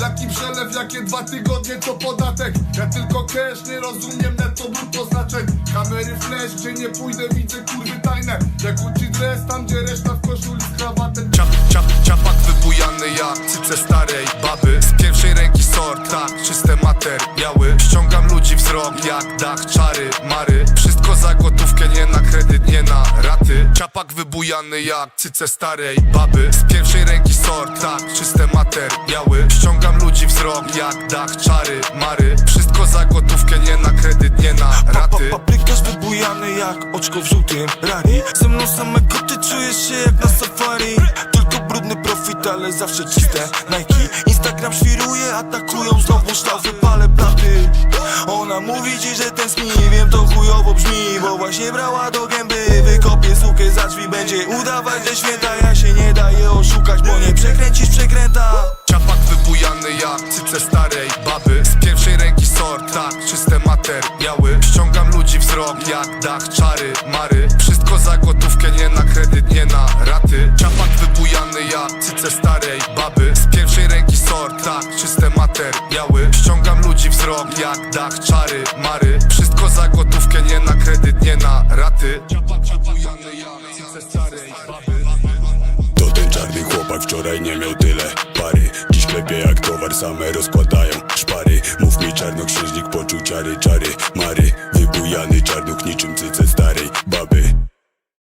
Jaki przelew, jakie dwa tygodnie to podatek? Ja tylko cash, nie rozumiem netto brutto znaczeń Kamery flash, gdzie nie pójdę widzę kurwy tajne. Jak uci dres, tam gdzie reszta w koszuli z krawatem. Ciap, ciap, ciapak wybujany jak cyce starej baby. Z pierwszej ręki sort, tak, czyste materiały. Ściągam ludzi wzrok jak dach, czary, mary. Wszystko za gotówkę, nie na kredyt, nie na raty. Ciapak wybujany jak cyce starej baby. Z pierwszej ręki sort, tak, czyste materiały. Ściągam wzrok jak dach, czary, mary. Wszystko za gotówkę, nie na kredyt, nie na raty. Pa, paprykarz wybujany jak oczko w żółtym rari Ze mną same koty czujesz się jak na safari. Tylko brudny profit, ale zawsze czyste Nike. Instagram świruje, atakują znowu sztafy, palę platy. Ona mówi ci, że tęskni, wiem to chujowo brzmi Bo właśnie brała do gęby, wykopię sukę za drzwi Będzie udawać, że święta, ja się nie daję oszukać Bo nie przekręcisz starej baby. Z pierwszej ręki sort, tak, czyste materiały. Ściągam ludzi wzrok jak dach, czary, mary. Wszystko za gotówkę, nie na kredyt, nie na raty. Ciapak wybujany jak cyce starej baby. Z pierwszej ręki sort, tak, czyste materiały. Ściągam ludzi wzrok jak dach, czary, mary. Wszystko za gotówkę, nie na kredyt, nie na raty. Ciapak wybujany jak cyce starej baby. To ten czarny chłopak wczoraj nie miał tyle pary Jak towar, same rozkładają. Szpary Mów mi czarnoksiężnik poczuł ciary, czary, mary